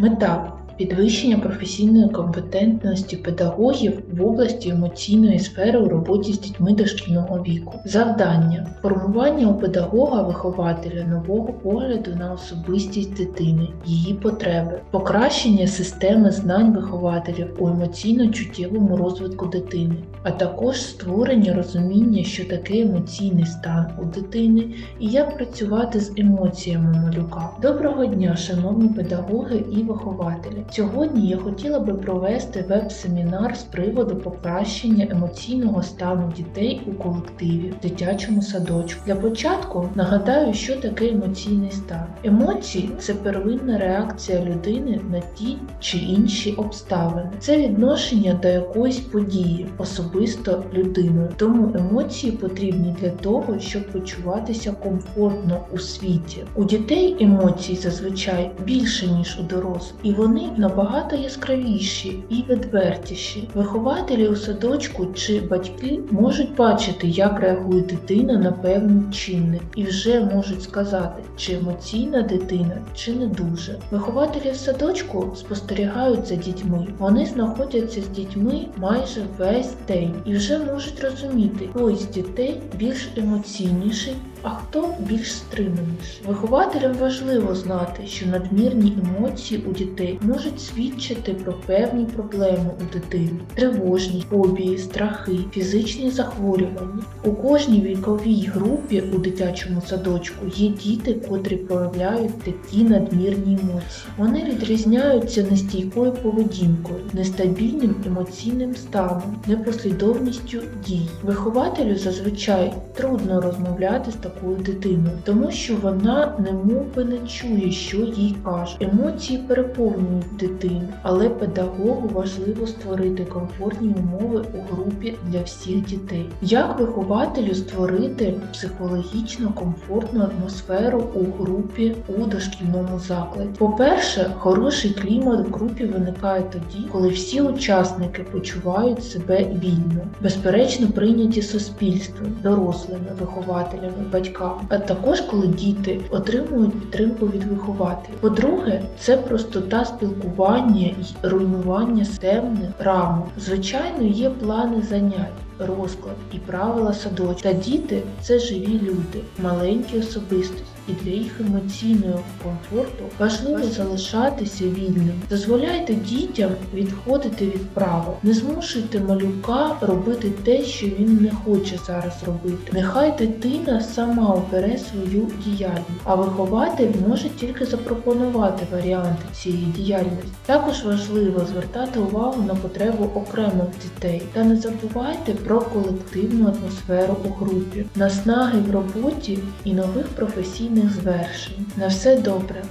Мета підвищення професійної компетентності педагогів в області емоційної сфери у роботі з дітьми дошкільного віку. Завдання формування у педагога-вихователя нового погляду на особистість дитини, її потреби, покращення системи знань вихователів у емоційно-чуттєвому розвитку дитини, а також створення розуміння, що таке емоційний стан у дитини і як працювати з емоціями малюка. Доброго дня, шановні педагоги і вихователі. Сьогодні я хотіла би провести веб-семінар з приводу покращення емоційного стану дітей у колективі в дитячому садочку. Для початку нагадаю, що таке емоційний стан. Емоції це первинна реакція людини на ті чи інші обставини. Це відношення до якоїсь події, особисто людиною. Тому емоції потрібні для того, щоб почуватися комфортно у світі. У дітей емоцій зазвичай більше ніж у дорослих, і вони набагато яскравіші і відвертіші. Вихователі у садочку чи батьки можуть бачити, як реагує дитина на певний чинник, і вже можуть сказати, чи емоційна дитина, чи не дуже. Вихователі в садочку спостерігають за дітьми. Вони знаходяться з дітьми майже весь день і вже можуть розуміти, хто із дітей більш емоційніший. А хто більш стриманіший? Вихователям важливо знати, що надмірні емоції у дітей можуть свідчити про певні проблеми у дитини: тривожність, фобії, страхи, фізичні захворювання. У кожній віковій групі у дитячому садочку є діти, котрі проявляють такі надмірні емоції. Вони відрізняються нестійкою поведінкою, нестабільним емоційним станом, непослідовністю дій. Вихователю зазвичай трудно розмовляти з такою дитиною, тому що вона немовби не чує, що їй кажуть. Емоції переповнюють дитину, але педагогу важливо створити комфортні умови у групі для всіх дітей. Як вихователю створити психологічно комфортну атмосферу у групі у дошкільному закладі? По-перше, хороший клімат в групі виникає тоді, коли всі учасники почувають себе вільно, безперечно прийняті суспільством, дорослими, вихователями, батьками, а також коли діти отримують підтримку від вихователів. По-друге, це простота спілкування і руйнування системних рамок. Звичайно, є плани занять. Розклад і правила садочку. Та діти це живі люди, маленькі особистості, і для їх емоційного комфорту важливо залишатися вільним. Дозволяйте дітям відходити від правил. Не змушуйте малюка робити те, що він не хоче зараз робити. Нехай дитина сама обере свою діяльність, а вихователь може тільки запропонувати варіанти цієї діяльності. Також важливо звертати увагу на потребу окремих дітей та не забувайте про колективну атмосферу у групі, наснаги в роботі і нових професійних звершень. На все добре!